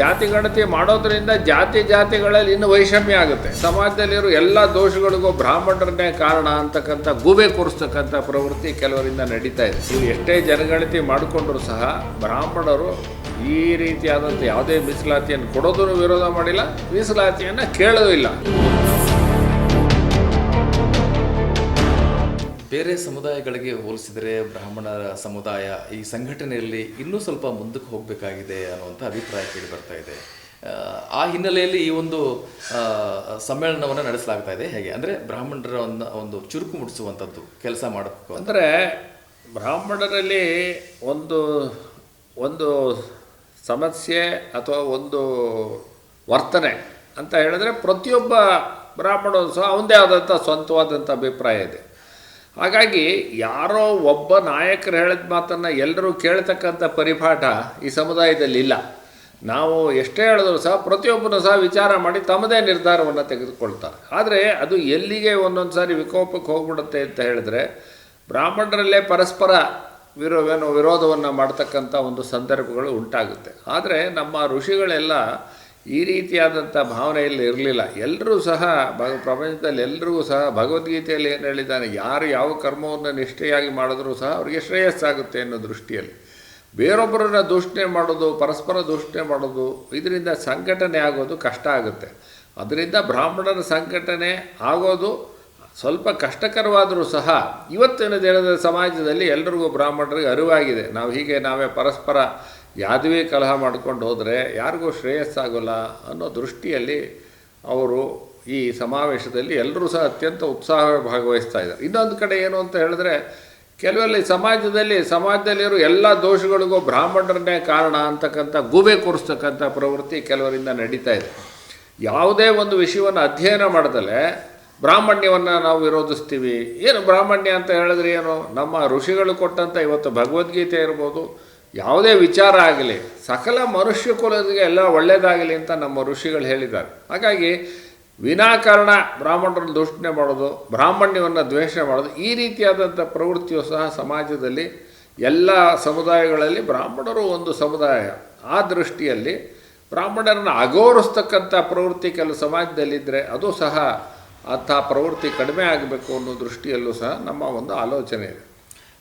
ಜಾತಿ ಗಣತಿ ಮಾಡೋದ್ರಿಂದ ಜಾತಿ ಜಾತಿಗಳಲ್ಲಿ ಇನ್ನು ವೈಷಮ್ಯ ಆಗುತ್ತೆ. ಸಮಾಜದಲ್ಲಿರೋ ಎಲ್ಲ ದೋಷಗಳಿಗೂ ಬ್ರಾಹ್ಮಣರನ್ನೇ ಕಾರಣ ಅಂತಕ್ಕಂಥ ಗೂಬೆ ಕೂರಿಸ್ತಕ್ಕಂಥ ಪ್ರವೃತ್ತಿ ಕೆಲವರಿಂದ ನಡೀತಾ ಇದೆ. ನೀವು ಎಷ್ಟೇ ಜನಗಣತಿ ಮಾಡಿಕೊಂಡ್ರು ಸಹ ಬ್ರಾಹ್ಮಣರು ಈ ರೀತಿಯಾದಂಥ ಯಾವುದೇ ಮೀಸಲಾತಿಯನ್ನು ಕೊಡೋದನ್ನು ವಿರೋಧ ಮಾಡಿಲ್ಲ, ಮೀಸಲಾತಿಯನ್ನು ಕೇಳೋದು ಬೇರೆ ಸಮುದಾಯಗಳಿಗೆ ಹೋಲಿಸಿದರೆ ಬ್ರಾಹ್ಮಣರ ಸಮುದಾಯ ಈ ಸಂಘಟನೆಯಲ್ಲಿ ಇನ್ನೂ ಸ್ವಲ್ಪ ಮುಂದಕ್ಕೆ ಹೋಗಬೇಕಾಗಿದೆ ಅನ್ನುವಂಥ ಅಭಿಪ್ರಾಯ ಕೇಳಿ ಬರ್ತಾ ಇದೆ. ಆ, ಹಿನ್ನೆಲೆಯಲ್ಲಿ ಈ ಒಂದು ಸಮ್ಮೇಳನವನ್ನು ನಡೆಸಲಾಗ್ತಾ ಇದೆ. ಹೇಗೆ? ಅಂದರೆ ಬ್ರಾಹ್ಮಣರ ಒಂದು ಒಂದು ಚುರುಕು ಮುಟ್ಟಿಸುವಂಥದ್ದು ಕೆಲಸ ಮಾಡಬೇಕು ಅಂದರೆ ಬ್ರಾಹ್ಮಣರಲ್ಲಿ ಒಂದು ಒಂದು ಸಮಸ್ಯೆ ಅಥವಾ ಒಂದು ವರ್ತನೆ ಅಂತ ಹೇಳಿದ್ರೆ ಪ್ರತಿಯೊಬ್ಬ ಬ್ರಾಹ್ಮಣರು ಸಹ ಅವನದೇ ಆದಂಥ ಸ್ವಂತವಾದಂಥ ಅಭಿಪ್ರಾಯ ಇದೆ. ಹಾಗಾಗಿ ಯಾರೋ ಒಬ್ಬ ನಾಯಕರು ಹೇಳಿದ ಮಾತನ್ನು ಎಲ್ಲರೂ ಕೇಳ್ತಕ್ಕಂಥ ಪರಿಪಾಠ ಈ ಸಮುದಾಯದಲ್ಲಿ ಇಲ್ಲ. ನಾವು ಎಷ್ಟೇ ಹೇಳಿದ್ರು ಸಹ ಪ್ರತಿಯೊಬ್ಬರು ಸಹ ವಿಚಾರ ಮಾಡಿ ತಮ್ಮದೇ ನಿರ್ಧಾರವನ್ನು ತೆಗೆದುಕೊಳ್ತಾರೆ. ಆದರೆ ಅದು ಎಲ್ಲಿಗೆ ಒಂದೊಂದು ಸಾರಿ ವಿಕೋಪಕ್ಕೆ ಹೋಗ್ಬಿಡುತ್ತೆ ಅಂತ ಹೇಳಿದ್ರೆ ಬ್ರಾಹ್ಮಣರಲ್ಲೇ ಪರಸ್ಪರ ವಿರೋ ವಿರೋಧವನ್ನು ಮಾಡ್ತಕ್ಕಂಥ ಒಂದು ಸಂದರ್ಭಗಳು ಉಂಟಾಗುತ್ತೆ. ಆದರೆ ನಮ್ಮ ಋಷಿಗಳೆಲ್ಲ ಈ ರೀತಿಯಾದಂಥ ಭಾವನೆಯಲ್ಲಿ ಇರಲಿಲ್ಲ. ಎಲ್ಲರೂ ಸಹ ಭಗ, ಪ್ರಪಂಚದಲ್ಲಿ ಎಲ್ಲರಿಗೂ ಸಹ ಭಗವದ್ಗೀತೆಯಲ್ಲಿ ಏನು ಹೇಳಿದ್ದಾನೆ, ಯಾರು ಯಾವ ಕರ್ಮವನ್ನು ನಿಷ್ಠೆಯಾಗಿ ಮಾಡಿದ್ರೂ ಸಹ ಅವರಿಗೆ ಶ್ರೇಯಸ್ಸಾಗುತ್ತೆ ಅನ್ನೋ ದೃಷ್ಟಿಯಲ್ಲಿ. ಬೇರೊಬ್ಬರನ್ನ ದೂಷಣೆ ಮಾಡೋದು, ಪರಸ್ಪರ ದೂಷಣೆ ಮಾಡೋದು, ಇದರಿಂದ ಸಂಘಟನೆ ಆಗೋದು ಕಷ್ಟ ಆಗುತ್ತೆ. ಅದರಿಂದ ಬ್ರಾಹ್ಮಣರ ಸಂಘಟನೆ ಆಗೋದು ಸ್ವಲ್ಪ ಕಷ್ಟಕರವಾದರೂ ಸಹ ಇವತ್ತಿನ ದಿನದ ಸಮಾಜದಲ್ಲಿ ಎಲ್ರಿಗೂ ಬ್ರಾಹ್ಮಣರಿಗೆ ಅರಿವಾಗಿದೆ. ನಾವು ಹೀಗೆ ನಾವೇ ಪರಸ್ಪರ ಯಾದವಿ ಕಲಹ ಮಾಡ್ಕೊಂಡು ಹೋದರೆ ಯಾರಿಗೂ ಶ್ರೇಯಸ್ಸಾಗೋಲ್ಲ ಅನ್ನೋ ದೃಷ್ಟಿಯಲ್ಲಿ ಅವರು ಈ ಸಮಾವೇಶದಲ್ಲಿ ಎಲ್ಲರೂ ಸಹ ಅತ್ಯಂತ ಉತ್ಸಾಹ ಭಾಗವಹಿಸ್ತಾ ಇದ್ದಾರೆ. ಇನ್ನೊಂದು ಕಡೆ ಏನು ಅಂತ ಹೇಳಿದ್ರೆ ಕೆಲವಲ್ಲಿ ಸಮಾಜದಲ್ಲಿ, ಸಮಾಜದಲ್ಲಿರೋ ಎಲ್ಲ ದೋಷಗಳಿಗೂ ಬ್ರಾಹ್ಮಣರನ್ನೇ ಕಾರಣ ಅಂತಕ್ಕಂಥ ಗೂಬೆ ಕೂರಿಸ್ತಕ್ಕಂಥ ಪ್ರವೃತ್ತಿ ಕೆಲವರಿಂದ ನಡೀತಾ ಇದೆ. ಯಾವುದೇ ಒಂದು ವಿಷಯವನ್ನು ಅಧ್ಯಯನ ಮಾಡ್ದಲೇ ಬ್ರಾಹ್ಮಣ್ಯವನ್ನು ನಾವು ವಿರೋಧಿಸ್ತೀವಿ. ಏನು ಬ್ರಾಹ್ಮಣ್ಯ ಅಂತ ಹೇಳಿದ್ರೆ ಏನು? ನಮ್ಮ ಋಷಿಗಳು ಕೊಟ್ಟಂಥ ಇವತ್ತು ಭಗವದ್ಗೀತೆ ಇರ್ಬೋದು ಯಾವುದೇ ವಿಚಾರ ಆಗಲಿ, ಸಕಲ ಮನುಷ್ಯ ಕುಲದಿಗೆ ಎಲ್ಲ ಒಳ್ಳೆಯದಾಗಲಿ ಅಂತ ನಮ್ಮ ಋಷಿಗಳು ಹೇಳಿದ್ದಾರೆ. ಹಾಗಾಗಿ ವಿನಾಕಾರಣ ಬ್ರಾಹ್ಮಣರನ್ನು ದೂಷಣೆ ಮಾಡೋದು, ಬ್ರಾಹ್ಮಣ್ಯವನ್ನು ದ್ವೇಷ ಮಾಡೋದು, ಈ ರೀತಿಯಾದಂಥ ಪ್ರವೃತ್ತಿಯು ಸಹ ಸಮಾಜದಲ್ಲಿ ಎಲ್ಲ ಸಮುದಾಯಗಳಲ್ಲಿ ಬ್ರಾಹ್ಮಣರು ಒಂದು ಸಮುದಾಯ. ಆ ದೃಷ್ಟಿಯಲ್ಲಿ ಬ್ರಾಹ್ಮಣರನ್ನು ಅಗೌರಿಸ್ತಕ್ಕಂಥ ಪ್ರವೃತ್ತಿ ಕೆಲವು ಸಮಾಜದಲ್ಲಿದ್ದರೆ ಅದು ಸಹ ಅಂಥ ಪ್ರವೃತ್ತಿ ಕಡಿಮೆ ಆಗಬೇಕು ಅನ್ನೋ ದೃಷ್ಟಿಯಲ್ಲೂ ಸಹ ನಮ್ಮ ಒಂದು ಆಲೋಚನೆ ಇದೆ.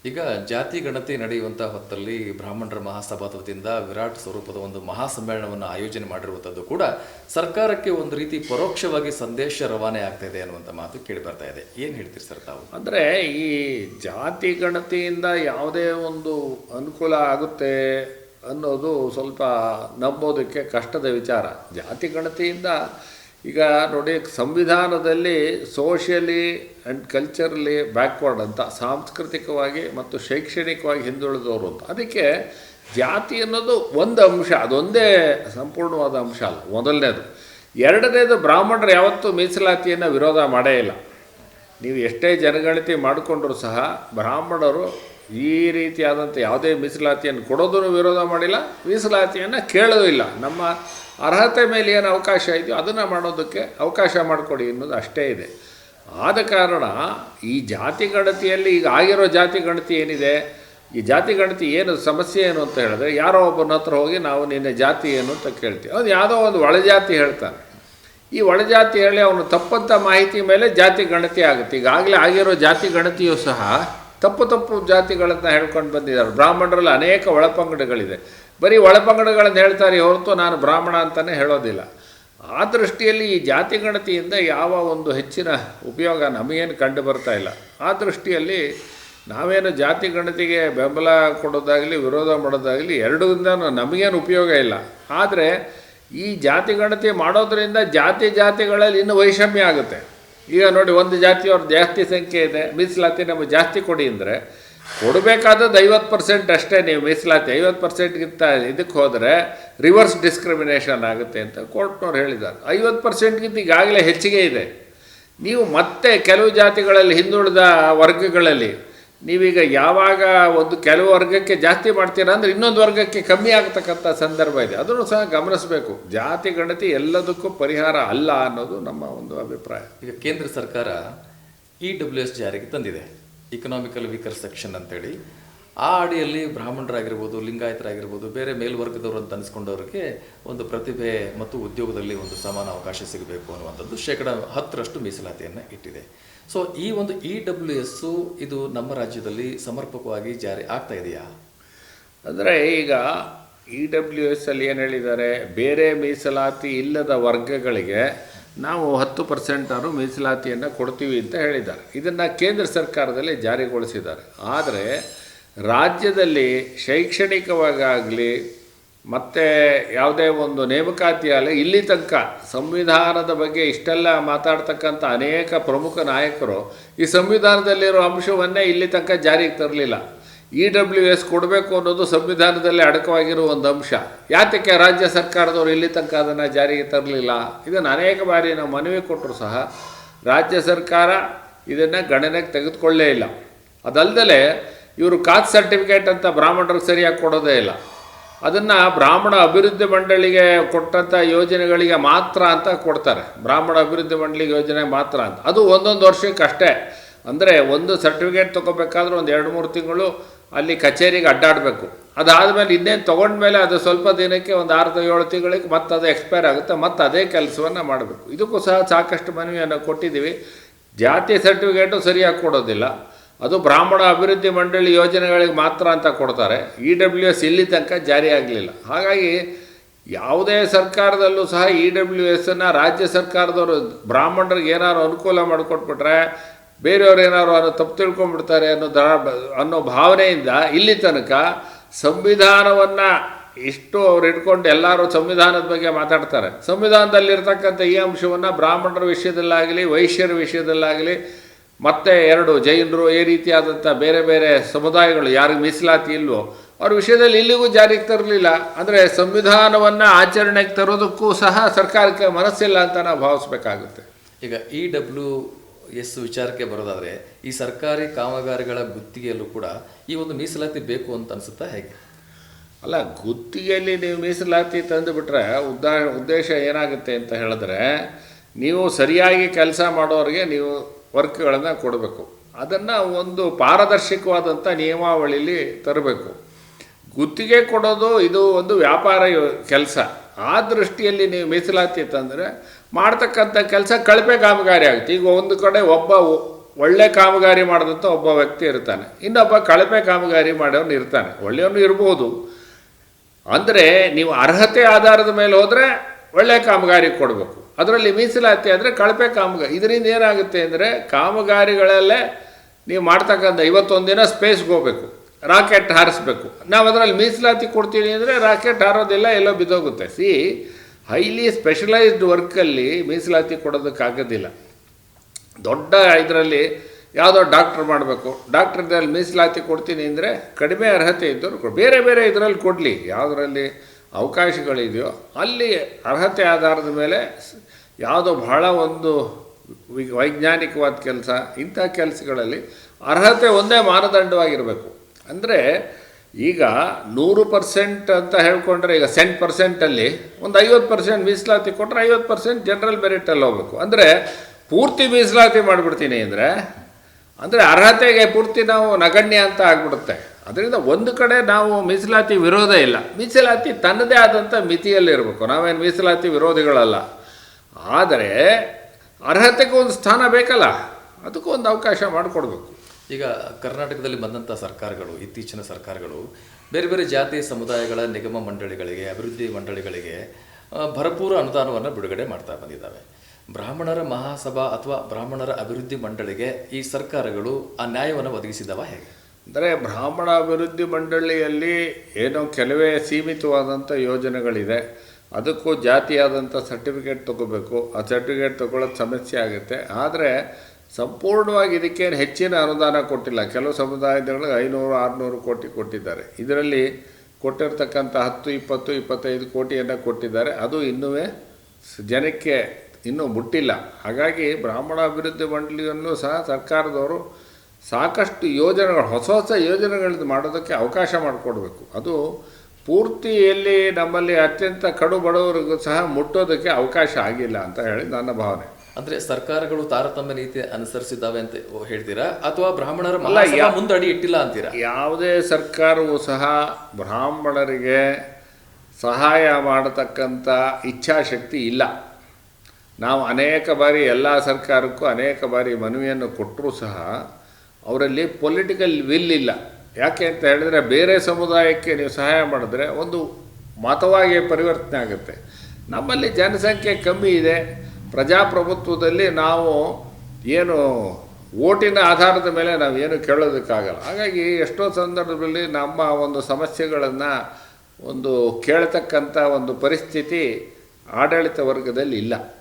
ಈಗ ಜಾತಿ ಗಣತಿ ನಡೆಯುವಂಥ ಹೊತ್ತಲ್ಲಿ ಬ್ರಾಹ್ಮಣರ ಮಹಾಸಭಾದ ವತಿಯಿಂದ ವಿರಾಟ್ ಸ್ವರೂಪದ ಒಂದು ಮಹಾಸಮ್ಮೇಳನವನ್ನು ಆಯೋಜನೆ ಮಾಡಿರುವಂಥದ್ದು ಕೂಡ ಸರ್ಕಾರಕ್ಕೆ ಒಂದು ರೀತಿ ಪರೋಕ್ಷವಾಗಿ ಸಂದೇಶ ರವಾನೆ ಆಗ್ತಾ ಇದೆ ಅನ್ನುವಂಥ ಮಾತು ಕೇಳಿ ಬರ್ತಾ ಇದೆ. ಏನು ಹೇಳ್ತೀರಿ ಸರ್ ತಾವು? ಅಂದರೆ ಈ ಜಾತಿ ಗಣತಿಯಿಂದ ಯಾವುದೇ ಒಂದು ಅನುಕೂಲ ಆಗುತ್ತೆ ಅನ್ನೋದು ಸ್ವಲ್ಪ ನಂಬೋದಕ್ಕೆ ಕಷ್ಟದ ವಿಚಾರ. ಜಾತಿ ಗಣತಿಯಿಂದ ಈಗ ನೋಡಿ, ಸಂವಿಧಾನದಲ್ಲಿ ಸೋಷಿಯಲಿ ಆ್ಯಂಡ್ ಕಲ್ಚರಲಿ ಬ್ಯಾಕ್ವರ್ಡ್ ಅಂತ, ಸಾಂಸ್ಕೃತಿಕವಾಗಿ ಮತ್ತು ಶೈಕ್ಷಣಿಕವಾಗಿ ಹಿಂದುಳಿದವರು ಅಂತ. ಅದಕ್ಕೆ ಜಾತಿ ಅನ್ನೋದು ಒಂದು ಅಂಶ, ಅದೊಂದೇ ಸಂಪೂರ್ಣವಾದ ಅಂಶ ಅಲ್ಲ, ಮೊದಲನೇದು. ಎರಡನೇದು, ಬ್ರಾಹ್ಮಣರು ಯಾವತ್ತೂ ಮೀಸಲಾತಿಯನ್ನು ವಿರೋಧ ಮಾಡೇ ಇಲ್ಲ. ನೀವು ಎಷ್ಟೇ ಜನಗಣತಿ ಮಾಡಿಕೊಂಡ್ರೂ ಸಹ ಬ್ರಾಹ್ಮಣರು ಈ ರೀತಿಯಾದಂಥ ಯಾವುದೇ ಮೀಸಲಾತಿಯನ್ನು ಕೊಡೋದನ್ನು ವಿರೋಧ ಮಾಡಿಲ್ಲ, ಮೀಸಲಾತಿಯನ್ನು ಕೇಳೋದು ಇಲ್ಲ. ನಮ್ಮ ಅರ್ಹತೆ ಮೇಲೆ ಏನು ಅವಕಾಶ ಇದೆಯೋ ಅದನ್ನು ಮಾಡೋದಕ್ಕೆ ಅವಕಾಶ ಮಾಡಿಕೊಡಿ ಅನ್ನೋದು ಅಷ್ಟೇ ಇದೆ. ಆದ ಕಾರಣ ಈ ಜಾತಿ ಗಣತಿಯಲ್ಲಿ ಈಗ ಆಗಿರೋ ಜಾತಿ ಗಣತಿ ಏನಿದೆ, ಈ ಜಾತಿ ಗಣತಿ ಏನು ಸಮಸ್ಯೆ ಏನು ಅಂತ ಹೇಳಿದ್ರೆ ಯಾರೋ ಒಬ್ಬನ ಹತ್ರ ಹೋಗಿ ನಾವು ನಿನ್ನ ಜಾತಿ ಏನು ಅಂತ ಕೇಳ್ತೀವಿ. ಅದು ಯಾವುದೋ ಒಂದು ಒಳಜಾತಿ ಹೇಳ್ತಾನೆ. ಈ ಒಳಜಾತಿ ಹೇಳಿ ಅವನು ತಪ್ಪಂಥ ಮಾಹಿತಿ ಮೇಲೆ ಜಾತಿ ಗಣತಿ ಆಗುತ್ತೆ. ಈಗಾಗಲೇ ಆಗಿರೋ ಜಾತಿ ಗಣತಿಯು ಸಹ ತಪ್ಪು ತಪ್ಪು ಜಾತಿಗಳನ್ನು ಹೇಳ್ಕೊಂಡು ಬಂದಿದ್ದಾರೆ. ಬ್ರಾಹ್ಮಣರಲ್ಲಿ ಅನೇಕ ಒಳಪಂಗಡಗಳಿದೆ. ಬರೀ ಒಳಪಂಗಡಗಳನ್ನು ಹೇಳ್ತಾರೆ, ಹೊರತು ನಾನು ಬ್ರಾಹ್ಮಣ ಅಂತಲೇ ಹೇಳೋದಿಲ್ಲ. ಆ ದೃಷ್ಟಿಯಲ್ಲಿ ಈ ಜಾತಿ ಗಣತಿಯಿಂದ ಯಾವ ಒಂದು ಹೆಚ್ಚಿನ ಉಪಯೋಗ ನಮಗೇನು ಕಂಡು ಬರ್ತಾ ಇಲ್ಲ. ಆ ದೃಷ್ಟಿಯಲ್ಲಿ ನಾವೇನು ಜಾತಿ ಗಣತಿಗೆ ಬೆಂಬಲ ಕೊಡೋದಾಗಲಿ, ವಿರೋಧ ಮಾಡೋದಾಗಲಿ ಎರಡರಿಂದ ನಮಗೇನು ಉಪಯೋಗ ಇಲ್ಲ. ಆದರೆ ಈ ಜಾತಿ ಗಣತಿ ಮಾಡೋದರಿಂದ ಜಾತಿ ಜಾತಿಗಳಲ್ಲಿ ಇನ್ನೂ ವೈಷಮ್ಯ ಆಗುತ್ತೆ. ಈಗ ನೋಡಿ, ಒಂದು ಜಾತಿಯವ್ರ ಜಾಸ್ತಿ ಸಂಖ್ಯೆ ಇದೆ, ಮೀಸಲಾತಿ ನಮಗೆ ಜಾಸ್ತಿ ಕೊಡಿ ಅಂದರೆ, ಕೊಡಬೇಕಾದದ್ದು ಐವತ್ತು ಪರ್ಸೆಂಟ್ ಅಷ್ಟೇ ನೀವು ಮೀಸಲಾತಿ, ಐವತ್ತು ಪರ್ಸೆಂಟ್ಗಿಂತ ಇದಕ್ಕೆ ಹೋದರೆ ರಿವರ್ಸ್ ಡಿಸ್ಕ್ರಿಮಿನೇಷನ್ ಆಗುತ್ತೆ ಅಂತ ಕೋರ್ಟ್ನವ್ರು ಹೇಳಿದ್ದಾರೆ. ಐವತ್ತು ಪರ್ಸೆಂಟ್ಗಿಂತ ಈಗಾಗಲೇ ಹೆಚ್ಚಿಗೆ ಇದೆ. ನೀವು ಮತ್ತೆ ಕೆಲವು ಜಾತಿಗಳಲ್ಲಿ ಹಿಂದುಳಿದ ವರ್ಗಗಳಲ್ಲಿ ನೀವೀಗ ಯಾವಾಗ ಒಂದು ಕೆಲವು ವರ್ಗಕ್ಕೆ ಜಾಸ್ತಿ ಮಾಡ್ತೀರಾ ಅಂದರೆ ಇನ್ನೊಂದು ವರ್ಗಕ್ಕೆ ಕಮ್ಮಿ ಆಗ್ತಕ್ಕಂಥ ಸಂದರ್ಭ ಇದೆ. ಅದನ್ನು ಸಹ ಗಮನಿಸಬೇಕು. ಜಾತಿ, ಗಣತಿ ಎಲ್ಲದಕ್ಕೂ ಪರಿಹಾರ ಅಲ್ಲ ಅನ್ನೋದು ನಮ್ಮ ಒಂದು ಅಭಿಪ್ರಾಯ. ಈಗ ಕೇಂದ್ರ ಸರ್ಕಾರ ಇ ಡಬ್ಲ್ಯೂ ಎಸ್ ಜಾರಿಗೆ ತಂದಿದೆ. ಇಕನಾಮಿಕಲ್ ವೀಕರ್ ಸೆಕ್ಷನ್ ಅಂತೇಳಿ. ಆ ಅಡಿಯಲ್ಲಿ ಬ್ರಾಹ್ಮಣರಾಗಿರ್ಬೋದು, ಲಿಂಗಾಯತರಾಗಿರ್ಬೋದು, ಬೇರೆ ಮೇಲ್ವರ್ಗದವರು ಅಂತ ಅನಿಸ್ಕೊಂಡವ್ರಿಗೆ ಒಂದು ಪ್ರತಿಭೆ ಮತ್ತು ಉದ್ಯೋಗದಲ್ಲಿ ಒಂದು ಸಮಾನ ಅವಕಾಶ ಸಿಗಬೇಕು ಅನ್ನುವಂಥದ್ದು ಶೇಕಡ ಹತ್ತರಷ್ಟು ಮೀಸಲಾತಿಯನ್ನು ಇಟ್ಟಿದೆ. ಸೊ ಈ ಒಂದು ಇ ಡಬ್ಲ್ಯೂ ಎಸ್ಸು ಇದು ನಮ್ಮ ರಾಜ್ಯದಲ್ಲಿ ಸಮರ್ಪಕವಾಗಿ ಜಾರಿ ಆಗ್ತಾ ಇದೆಯಾ? ಅಂದರೆ ಈಗ ಇ ಡಬ್ಲ್ಯೂ ಎಸ್ ಅಲ್ಲಿ ಏನು ಹೇಳಿದ್ದಾರೆ, ಬೇರೆ ಮೀಸಲಾತಿ ಇಲ್ಲದ ವರ್ಗಗಳಿಗೆ ನಾವು ಹತ್ತು ಪರ್ಸೆಂಟಾರು ಮೀಸಲಾತಿಯನ್ನು ಕೊಡ್ತೀವಿ ಅಂತ ಹೇಳಿದ್ದಾರೆ. ಇದನ್ನು ಕೇಂದ್ರ ಸರ್ಕಾರದಲ್ಲಿ ಜಾರಿಗೊಳಿಸಿದ್ದಾರೆ. ಆದರೆ ರಾಜ್ಯದಲ್ಲಿ ಶೈಕ್ಷಣಿಕವಾಗಲಿ ಮತ್ತು ಯಾವುದೇ ಒಂದು ನೇಮಕಾತಿ ನೇಮಕಾತಿಯಾಗಲಿ ಇಲ್ಲಿ ತನಕ ಸಂವಿಧಾನದ ಬಗ್ಗೆ ಇಷ್ಟೆಲ್ಲ ಮಾತಾಡ್ತಕ್ಕಂಥ ಅನೇಕ ಪ್ರಮುಖ ನಾಯಕರು ಈ ಸಂವಿಧಾನದಲ್ಲಿರೋ ಅಂಶವನ್ನೇ ಇಲ್ಲಿ ತನಕ ಜಾರಿಗೆ ತರಲಿಲ್ಲ. ಇ ಡಬ್ಲ್ಯೂ ಎಸ್ ಕೊಡಬೇಕು ಅನ್ನೋದು ಸಂವಿಧಾನದಲ್ಲಿ ಅಡಕವಾಗಿರೋ ಒಂದು ಅಂಶ. ಯಾತಕ್ಕೆ ರಾಜ್ಯ ಸರ್ಕಾರದವರು ಇಲ್ಲಿ ತನಕ ಅದನ್ನು ಜಾರಿಗೆ ತರಲಿಲ್ಲ? ಇದನ್ನು ಅನೇಕ ಬಾರಿ ನಾವು ಮನವಿ ಕೊಟ್ಟರು ಸಹ. ರಾಜ್ಯ ಸರ್ಕಾರ ಇದನ್ನು ಗಣನೆಗೆ ತೆಗೆದುಕೊಳ್ಳೇ ಇಲ್ಲ. ಅದಲ್ಲದೆ ಇವರು ಕಾಸ್ಟ್ ಸರ್ಟಿಫಿಕೇಟ್ ಅಂತ ಬ್ರಾಹ್ಮಣರಿಗೆ ಸರಿಯಾಗಿ ಕೊಡೋದೇ ಇಲ್ಲ. ಅದನ್ನು ಬ್ರಾಹ್ಮಣ ಅಭಿವೃದ್ಧಿ ಮಂಡಳಿಗೆ ಕೊಟ್ಟಂಥ ಯೋಜನೆಗಳಿಗೆ ಮಾತ್ರ ಅಂತ ಕೊಡ್ತಾರೆ. ಬ್ರಾಹ್ಮಣ ಅಭಿವೃದ್ಧಿ ಮಂಡಳಿ ಯೋಜನೆ ಮಾತ್ರ ಅಂತ. ಅದು ಒಂದೊಂದು ವರ್ಷಕ್ಕೆ ಅಷ್ಟೇ. ಅಂದರೆ ಒಂದು ಸರ್ಟಿಫಿಕೇಟ್ ತೊಗೋಬೇಕಾದ್ರೆ ಒಂದು ಎರಡು ಮೂರು ತಿಂಗಳು ಅಲ್ಲಿ ಕಚೇರಿಗೆ ಅಡ್ಡಾಡಬೇಕು. ಅದಾದಮೇಲೆ ಇನ್ನೇನು ತೊಗೊಂಡ್ಮೇಲೆ ಅದು ಸ್ವಲ್ಪ ದಿನಕ್ಕೆ ಒಂದು ಆರು ಏಳು ತಿಂಗಳಿಗೆ ಮತ್ತೆ ಅದು ಎಕ್ಸ್ಪೈರ್ ಆಗುತ್ತೆ, ಮತ್ತು ಅದೇ ಕೆಲಸವನ್ನು ಮಾಡಬೇಕು. ಇದಕ್ಕೂ ಸಹ ಸಾಕಷ್ಟು ಮನವಿಯನ್ನು ಕೊಟ್ಟಿದ್ದೀವಿ. ಜಾತಿ ಸರ್ಟಿಫಿಕೇಟು ಸರಿಯಾಗಿ ಕೊಡೋದಿಲ್ಲ. ಅದು ಬ್ರಾಹ್ಮಣ ಅಭಿವೃದ್ಧಿ ಮಂಡಳಿ ಯೋಜನೆಗಳಿಗೆ ಮಾತ್ರ ಅಂತ ಕೊಡ್ತಾರೆ. ಇ ಡಬ್ಲ್ಯೂ ಎಸ್ ಇಲ್ಲಿ ತನಕ ಜಾರಿ ಆಗಲಿಲ್ಲ. ಹಾಗಾಗಿ ಯಾವುದೇ ಸರ್ಕಾರದಲ್ಲೂ ಸಹ ಇ ಡಬ್ಲ್ಯೂ ಎಸ್ಸನ್ನು ರಾಜ್ಯ ಸರ್ಕಾರದವರು ಬ್ರಾಹ್ಮಣರಿಗೆ ಏನಾದ್ರು ಅನುಕೂಲ ಮಾಡಿಕೊಟ್ಬಿಟ್ರೆ ಬೇರೆಯವ್ರು ಏನಾದ್ರು ಅನ್ನೋ ತಪ್ಪು ತಿಳ್ಕೊಂಡ್ಬಿಡ್ತಾರೆ ಅನ್ನೋ ದರ ಅನ್ನೋ ಭಾವನೆಯಿಂದ ಇಲ್ಲಿ ತನಕ ಸಂವಿಧಾನವನ್ನು ಇಷ್ಟು ಅವ್ರು ಇಟ್ಕೊಂಡು ಎಲ್ಲರೂ ಸಂವಿಧಾನದ ಬಗ್ಗೆ ಮಾತಾಡ್ತಾರೆ. ಸಂವಿಧಾನದಲ್ಲಿರ್ತಕ್ಕಂಥ ಈ ಅಂಶವನ್ನು ಬ್ರಾಹ್ಮಣರ ವಿಷಯದಲ್ಲಾಗಲಿ, ವೈಶ್ಯರ ವಿಷಯದಲ್ಲಾಗಲಿ ಮತ್ತು ಎರಡು ಜೈನರು ಈ ರೀತಿಯಾದಂಥ ಬೇರೆ ಬೇರೆ ಸಮುದಾಯಗಳು ಯಾರಿಗೆ ಮೀಸಲಾತಿ ಇಲ್ವೋ ಅವ್ರ ವಿಷಯದಲ್ಲಿ ಇಲ್ಲಿಗೂ ಜಾರಿಗೆ ತರಲಿಲ್ಲ. ಅಂದರೆ ಸಂವಿಧಾನವನ್ನು ಆಚರಣೆಗೆ ತರೋದಕ್ಕೂ ಸಹ ಸರ್ಕಾರಕ್ಕೆ ಮನಸ್ಸಿಲ್ಲ ಅಂತ ನಾವು ಭಾವಿಸ್ಬೇಕಾಗುತ್ತೆ. ಈಗ ಇ ಡಬ್ಲ್ಯೂ ಎಸ್ ವಿಚಾರಕ್ಕೆ ಬರೋದಾದರೆ ಈ ಸರ್ಕಾರಿ ಕಾಮಗಾರಿಗಳ ಗುತ್ತಿಗೆಯಲ್ಲೂ ಕೂಡ ಈ ಒಂದು ಮೀಸಲಾತಿ ಬೇಕು ಅಂತ ಅನಿಸುತ್ತಾ ಹೇಗೆ? ಅಲ್ಲ ಗುತ್ತಿಗೆಯಲ್ಲಿ ನೀವು ಮೀಸಲಾತಿ ತಂದುಬಿಟ್ರೆ ಉದ್ದಾ ಉದ್ದೇಶ ಏನಾಗುತ್ತೆ ಅಂತ ಹೇಳಿದ್ರೆ ನೀವು ಸರಿಯಾಗಿ ಕೆಲಸ ಮಾಡೋರಿಗೆ ನೀವು ವರ್ಕ್ಗಳನ್ನು ಕೊಡಬೇಕು. ಅದನ್ನು ಒಂದು ಪಾರದರ್ಶಕವಾದಂಥ ನಿಯಮಾವಳಿಲಿ ತರಬೇಕು. ಗುತ್ತಿಗೆ ಕೊಡೋದು ಇದು ಒಂದು ವ್ಯಾಪಾರ ಕೆಲಸ. ಆ ದೃಷ್ಟಿಯಲ್ಲಿ ನೀವು ಮೀಸಲಾತಿ ತಂದರೆ ಮಾಡ್ತಕ್ಕಂಥ ಕೆಲಸ ಕಳಪೆ ಕಾಮಗಾರಿ ಆಗುತ್ತೆ. ಈಗ ಒಂದು ಕಡೆ ಒಬ್ಬ ಒಳ್ಳೆ ಕಾಮಗಾರಿ ಮಾಡಿದಂಥ ಒಬ್ಬ ವ್ಯಕ್ತಿ ಇರ್ತಾನೆ. ಇನ್ನೊಬ್ಬ ಕಳಪೆ ಕಾಮಗಾರಿ ಮಾಡೋನು ಇರ್ತಾನೆ. ಒಳ್ಳೆಯವನು ಇರ್ಬೋದು. ಅಂದರೆ ನೀವು ಅರ್ಹತೆ ಆಧಾರದ ಮೇಲೆ ಹೋದರೆ ಒಳ್ಳೆ ಕಾಮಗಾರಿ ಕೊಡಬೇಕು. ಅದರಲ್ಲಿ ಮೀಸಲಾತಿ ಅಂದರೆ ಕಳಪೆ ಕಾಮಗ ಇದರಿಂದ ಏನಾಗುತ್ತೆ ಅಂದರೆ ಕಾಮಗಾರಿಗಳಲ್ಲೇ ನೀವು ಮಾಡ್ತಕ್ಕಂಥ ಇವತ್ತೊಂದು ದಿನ ಸ್ಪೇಸ್ಗೆ ಹೋಗಬೇಕು. ರಾಕೆಟ್ ಹಾರಿಸ್ಬೇಕು. ನಾವು ಅದರಲ್ಲಿ ಮೀಸಲಾತಿ ಕೊಡ್ತೀವಿ ಅಂದರೆ ರಾಕೆಟ್ ಹಾರೋದಿಲ್ಲ, ಎಲ್ಲೋ ಬಿದ್ದೋಗುತ್ತೆ. ಸಿ ಹೈಲಿ ಸ್ಪೆಷಲೈಸ್ಡ್ ವರ್ಕಲ್ಲಿ ಮೀಸಲಾತಿ ಕೊಡೋದಕ್ಕಾಗೋದಿಲ್ಲ ದೊಡ್ಡ ಇದರಲ್ಲಿ ಯಾವುದೋ ಡಾಕ್ಟ್ರ್ ಮಾಡಬೇಕು. ಡಾಕ್ಟ್ರದಲ್ಲಿ ಮೀಸಲಾತಿ ಕೊಡ್ತೀನಿ ಅಂದರೆ ಕಡಿಮೆ ಅರ್ಹತೆ ಇದ್ದವರು ಬೇರೆ ಬೇರೆ ಇದರಲ್ಲಿ ಕೊಡಲಿ. ಯಾವುದರಲ್ಲಿ ಅವಕಾಶಗಳಿದೆಯೋ ಅಲ್ಲಿ ಅರ್ಹತೆ ಆಧಾರದ ಮೇಲೆ ಯಾವುದೋ ಬಹಳ ಒಂದು ವೈಜ್ಞಾನಿಕವಾದ ಕೆಲಸ, ಇಂಥ ಕೆಲಸಗಳಲ್ಲಿ ಅರ್ಹತೆ ಒಂದೇ ಮಾನದಂಡವಾಗಿರಬೇಕು. ಅಂದರೆ ಈಗ ನೂರು ಪರ್ಸೆಂಟ್ ಅಂತ ಹೇಳ್ಕೊಂಡ್ರೆ ಈಗ ಸೆಂಟ್ ಪರ್ಸೆಂಟಲ್ಲಿ ಒಂದು ಐವತ್ತು ಪರ್ಸೆಂಟ್ ಮೀಸಲಾತಿ ಕೊಟ್ಟರೆ ಐವತ್ತು ಪರ್ಸೆಂಟ್ ಜನರಲ್ ಮೆರಿಟಲ್ಲಿ ಹೋಗಬೇಕು. ಅಂದರೆ ಪೂರ್ತಿ ಮೀಸಲಾತಿ ಮಾಡಿಬಿಡ್ತೀನಿ ಅಂದರೆ ಅಂದರೆ ಅರ್ಹತೆಗೆ ಪೂರ್ತಿ ನಾವು ನಗಣ್ಯ ಅಂತ ಆಗ್ಬಿಡುತ್ತೆ. ಅದರಿಂದ ಒಂದು ಕಡೆ ನಾವು ಮೀಸಲಾತಿ ವಿರೋಧ ಇಲ್ಲ. ಮೀಸಲಾತಿ ತನ್ನದೇ ಆದಂಥ ಮಿತಿಯಲ್ಲಿರಬೇಕು. ನಾವೇನು ಮೀಸಲಾತಿ ವಿರೋಧಿಗಳಲ್ಲ. ಆದರೆ ಅರ್ಹತೆಗೆ ಒಂದು ಸ್ಥಾನ ಬೇಕಲ್ಲ ಅದಕ್ಕೂ ಒಂದು ಅವಕಾಶ ಮಾಡಿಕೊಡ್ಬೇಕು. ಈಗ ಕರ್ನಾಟಕದಲ್ಲಿ ಬಂದಂಥ ಸರ್ಕಾರಗಳು ಇತ್ತೀಚಿನ ಸರ್ಕಾರಗಳು ಬೇರೆ ಬೇರೆ ಜಾತಿ ಸಮುದಾಯಗಳ ನಿಗಮ ಮಂಡಳಿಗಳಿಗೆ ಅಭಿವೃದ್ಧಿ ಮಂಡಳಿಗಳಿಗೆ ಭರಪೂರ ಅನುದಾನವನ್ನು ಬಿಡುಗಡೆ ಮಾಡ್ತಾ ಬಂದಿದ್ದಾವೆ. ಬ್ರಾಹ್ಮಣರ ಮಹಾಸಭಾ ಅಥವಾ ಬ್ರಾಹ್ಮಣರ ಅಭಿವೃದ್ಧಿ ಮಂಡಳಿಗೆ ಈ ಸರ್ಕಾರಗಳು ಆ ನ್ಯಾಯವನ್ನು ಒದಗಿಸಿದವ ಹೇಗೆ? ಅಂದರೆ ಬ್ರಾಹ್ಮಣ ಅಭಿವೃದ್ಧಿ ಮಂಡಳಿಯಲ್ಲಿ ಏನೋ ಕೆಲವೇ ಸೀಮಿತವಾದಂಥ ಯೋಜನೆಗಳಿದೆ. ಅದಕ್ಕೂ ಜಾತಿಯಾದಂಥ ಸರ್ಟಿಫಿಕೇಟ್ ತೊಗೋಬೇಕು. ಆ ಸರ್ಟಿಫಿಕೇಟ್ ತೊಗೊಳ್ಳೋದು ಸಮಸ್ಯೆ ಆಗುತ್ತೆ. ಆದರೆ ಸಂಪೂರ್ಣವಾಗಿ ಇದಕ್ಕೇನು ಹೆಚ್ಚಿನ ಅನುದಾನ ಕೊಟ್ಟಿಲ್ಲ. ಕೆಲವು ಸಮುದಾಯಗಳಿಗೆ ಐನೂರು, ಆರುನೂರು ಕೋಟಿ ಕೊಟ್ಟಿದ್ದಾರೆ. ಇದರಲ್ಲಿ ಕೊಟ್ಟಿರ್ತಕ್ಕಂಥ ಹತ್ತು, ಇಪ್ಪತ್ತು, ಇಪ್ಪತ್ತೈದು ಕೋಟಿಯನ್ನು ಕೊಟ್ಟಿದ್ದಾರೆ. ಅದು ಇನ್ನೂ ಜನಕ್ಕೆ ಇನ್ನೂ ಮುಟ್ಟಿಲ್ಲ. ಹಾಗಾಗಿ ಬ್ರಾಹ್ಮಣ ಅಭಿವೃದ್ಧಿ ಮಂಡಳಿಯನ್ನು ಸಹ ಸರ್ಕಾರದವರು ಸಾಕಷ್ಟು ಯೋಜನೆಗಳು, ಹೊಸ ಹೊಸ ಯೋಜನೆಗಳನ್ನು ಮಾಡೋದಕ್ಕೆ ಅವಕಾಶ ಮಾಡಿಕೊಡ್ಬೇಕು. ಅದು ಪೂರ್ತಿಯಲ್ಲಿ ನಮ್ಮಲ್ಲಿ ಅತ್ಯಂತ ಕಡು ಬಡವರಿಗೂ ಸಹ ಮುಟ್ಟೋದಕ್ಕೆ ಅವಕಾಶ ಆಗಿಲ್ಲ ಅಂತ ಹೇಳಿ ನನ್ನ ಭಾವನೆ. ಅಂದ್ರೆ ಸರ್ಕಾರಗಳು ತಾರತಮ್ಯ ನೀತಿ ಅನುಸರಿಸಿದ್ದಾವೆ ಅಂತ ಹೇಳ್ತೀರಾ? ಅಥವಾ ಬ್ರಾಹ್ಮಣರ ಮುಂದಡಿ ಇಟ್ಟಿಲ್ಲ ಅಂತೀರಾ? ಯಾವುದೇ ಸರ್ಕಾರವೂ ಸಹ ಬ್ರಾಹ್ಮಣರಿಗೆ ಸಹಾಯ ಮಾಡತಕ್ಕಂಥ ಇಚ್ಛಾಶಕ್ತಿ ಇಲ್ಲ. ನಾವು ಅನೇಕ ಬಾರಿ ಎಲ್ಲ ಸರ್ಕಾರಕ್ಕೂ ಅನೇಕ ಬಾರಿ ಮನವಿಯನ್ನು ಕೊಟ್ಟರೂ ಸಹ ಅವರಲ್ಲಿ ಪೊಲಿಟಿಕಲ್ ವಿಲ್ ಇಲ್ಲ. ಯಾಕೆ ಅಂತ ಹೇಳಿದರೆ ಬೇರೆ ಸಮುದಾಯಕ್ಕೆ ನೀವು ಸಹಾಯ ಮಾಡಿದ್ರೆ ಒಂದು ಮತವಾಗಿ ಪರಿವರ್ತನೆ ಆಗುತ್ತೆ. ನಮ್ಮಲ್ಲಿ ಜನಸಂಖ್ಯೆ ಕಮ್ಮಿ ಇದೆ. ಪ್ರಜಾಪ್ರಭುತ್ವದಲ್ಲಿ ನಾವು ಏನು ಓಟಿನ ಆಧಾರದ ಮೇಲೆ ನಾವು ಏನು ಕೇಳೋದಕ್ಕಾಗಲ್ಲ. ಹಾಗಾಗಿ ಎಷ್ಟೋ ಸಂದರ್ಭದಲ್ಲಿ ನಮ್ಮ ಒಂದು ಸಮಸ್ಯೆಗಳನ್ನು ಒಂದು ಕೇಳ್ತಕ್ಕಂಥ ಒಂದು ಪರಿಸ್ಥಿತಿ ಆಡಳಿತ ವರ್ಗದಲ್ಲಿ ಇಲ್ಲ.